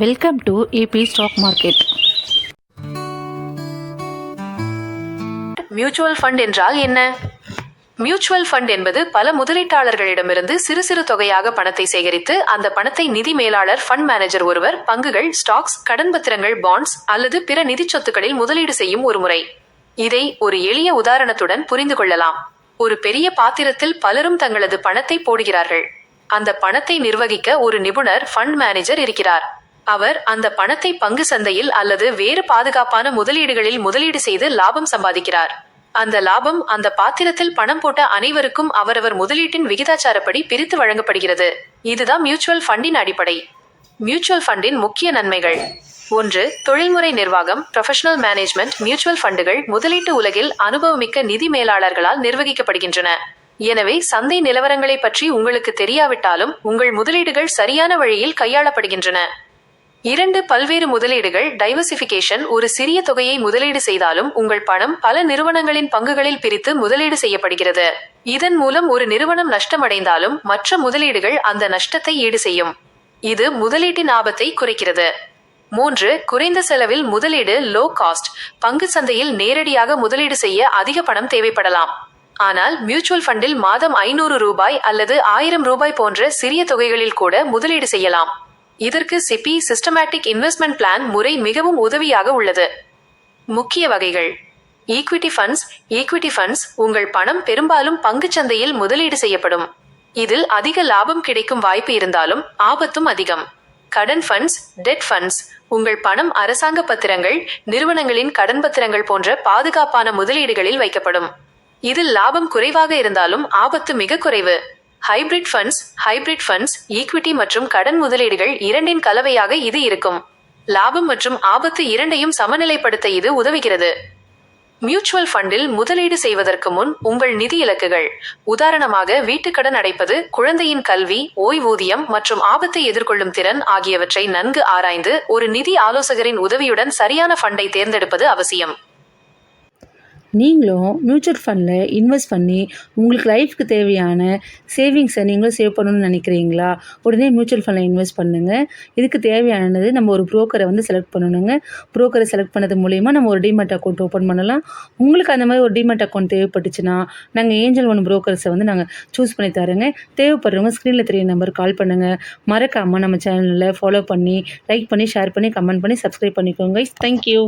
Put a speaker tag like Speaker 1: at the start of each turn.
Speaker 1: Welcome to AP stock market
Speaker 2: mutual fund என்றால் என்ன? Mutual fund என்பது பல முதலீட்டாளர்களிடமிருந்து சிறு சிறு தொகையாக பணத்தை சேகரித்து அந்த பணத்தை நிதி மேலாளர் ஃபண்ட் மேனேஜர் ஒருவர் பங்குகள் ஸ்டாக்ஸ் கடன் பத்திரங்கள் பாண்ட்ஸ் அல்லது பிற நிதி சொத்துக்களில் முதலீடு செய்யும் ஒரு முறை. இதை ஒரு எளிய உதாரணத்துடன் புரிந்து கொள்ளலாம். ஒரு பெரிய பாத்திரத்தில் பலரும் தங்களது பணத்தை போடுகிறார்கள். அந்த பணத்தை நிர்வகிக்க ஒரு நிபுணர் ஃபண்ட் மேனேஜர் இருக்கிறார். அவர் அந்த பணத்தை பங்கு சந்தையில் அல்லது வேறு பாதுகாப்பான முதலீடுகளில் முதலீடு செய்து லாபம் சம்பாதிக்கிறார். அந்த லாபம் அந்த பாத்திரத்தில் பணம் போட்ட அனைவருக்கும் அவரவர் முதலீட்டின் விகிதாச்சாரப்படி பிரித்து வழங்கப்படுகிறது. இதுதான் மியூச்சுவல் ஃபண்டின் அடிப்படை. மியூச்சுவல் ஃபண்டின் முக்கிய நன்மைகள். ஒன்று தொழில்முறை நிர்வாகம் ப்ரொஃபஷனல் மேனேஜ்மெண்ட் மியூச்சுவல் ஃபண்டுகள் முதலீட்டு உலகில் அனுபவமிக்க நிதி மேலாளர்களால் நிர்வகிக்கப்படுகின்றன. எனவே சந்தை நிலவரங்களை பற்றி உங்களுக்கு தெரியாவிட்டாலும் உங்கள் முதலீடுகள் சரியான வழியில் கையாளப்படுகின்றன. இரண்டு பல்வேறு முதலீடுகள் டைவர்சிஃபிகேஷன் ஒரு சிறிய தொகையை முதலீடு செய்தாலும் உங்கள் பணம் பல நிறுவனங்களின் பங்குகளில் பிரித்து முதலீடு செய்யப்படுகிறது. இதன் மூலம் ஒரு நிறுவனம் நஷ்டமடைந்தாலும் மற்ற முதலீடுகள் அந்த நஷ்டத்தை ஈடு செய்யும். இது முதலீட்டின் ஆபத்தை குறைக்கிறது. மூன்று குறைந்த செலவில் முதலீடு லோ காஸ்ட் பங்கு சந்தையில் நேரடியாக முதலீடு செய்ய அதிக பணம் தேவைப்படலாம். ஆனால் மியூச்சுவல் ஃபண்டில் மாதம் ஐநூறு ரூபாய் அல்லது ஆயிரம் ரூபாய் போன்ற சிறிய தொகைகளில் கூட முதலீடு செய்யலாம். இதற்கு செபி சிஸ்டமேட்டிக் இன்வெஸ்ட்மெண்ட் பிளான் முறை மிகவும் உதவியாக உள்ளது. முக்கிய வகைகள். ஈக்விட்டி ஃபண்ட்ஸ் ஈக்விட்டி ஃபண்ட்ஸ் உங்கள் பணம் பெரும்பாலும் பங்குச் சந்தையில் முதலீடு செய்யப்படும். இதில் அதிக லாபம் கிடைக்கும் வாய்ப்பு இருந்தாலும் ஆபத்தும் அதிகம். கடன் ஃபண்ட்ஸ் டெட் ஃபண்ட்ஸ் உங்கள் பணம் அரசாங்க பத்திரங்கள் நிறுவனங்களின் கடன் பத்திரங்கள் போன்ற பாதுகாப்பான முதலீடுகளில் வைக்கப்படும். இதில் லாபம் குறைவாக இருந்தாலும் ஆபத்து மிக குறைவு. Hybrid funds hybrid funds equity மற்றும் கடன் முதலீடுகள் இரண்டின் கலவையாக இது இருக்கும். லாபம் மற்றும் ஆபத்து இரண்டையும் சமநிலைப்படுத்த இது உதவுகிறது. மியூச்சுவல் ஃபண்டில் முதலீடு செய்வதற்கு முன் உங்கள் நிதி இலக்குகள். உதாரணமாக வீட்டுக்கடன் அடைப்பது குழந்தையின் கல்வி ஓய்வூதியம் மற்றும் ஆபத்தை எதிர்கொள்ளும் திறன் ஆகியவற்றை நன்கு ஆராய்ந்து ஒரு நிதி ஆலோசகரின் உதவியுடன் சரியான ஃபண்டை தேர்ந்தெடுப்பது அவசியம்.
Speaker 1: நீங்களும் மியூச்சுவல் ஃபண்டில் இன்வெஸ்ட் பண்ணி உங்களுக்கு லைஃப்க்கு தேவையான சேவிங்ஸை நீங்களும் சேவ் பண்ணணும்னு நினைக்கிறீங்களா? உடனே மியூச்சுவல் ஃபண்டில் இன்வெஸ்ட் பண்ணுங்கள் இதுக்கு தேவையானது நம்ம ஒரு ப்ரோக்கரை வந்து செலக்ட் பண்ணணுங்க. ப்ரோக்கரை செலக்ட் பண்ணது மூலிமா நம்ம ஒரு டிமெட் அக்கௌண்ட் ஓப்பன் பண்ணலாம். உங்களுக்கு அந்த மாதிரி ஒரு டிமெட் அக்கௌண்ட் தேவைப்பட்டுச்சுன்னா நாங்கள் ஏஞ்சல் ஒன் ப்ரோக்கர்ஸை வந்து நாங்கள் சூஸ் பண்ணி தரோங்க. தேவைப்படுறவங்க ஸ்க்ரீனில் தெரிய நம்பர் கால் பண்ணுங்கள் மறக்காமல் நம்ம சேனலில் ஃபாலோ பண்ணி லைக் பண்ணி ஷேர் பண்ணி கமெண்ட் பண்ணி சப்ஸ்கிரைப் பண்ணிக்கோங்க தேங்க்யூ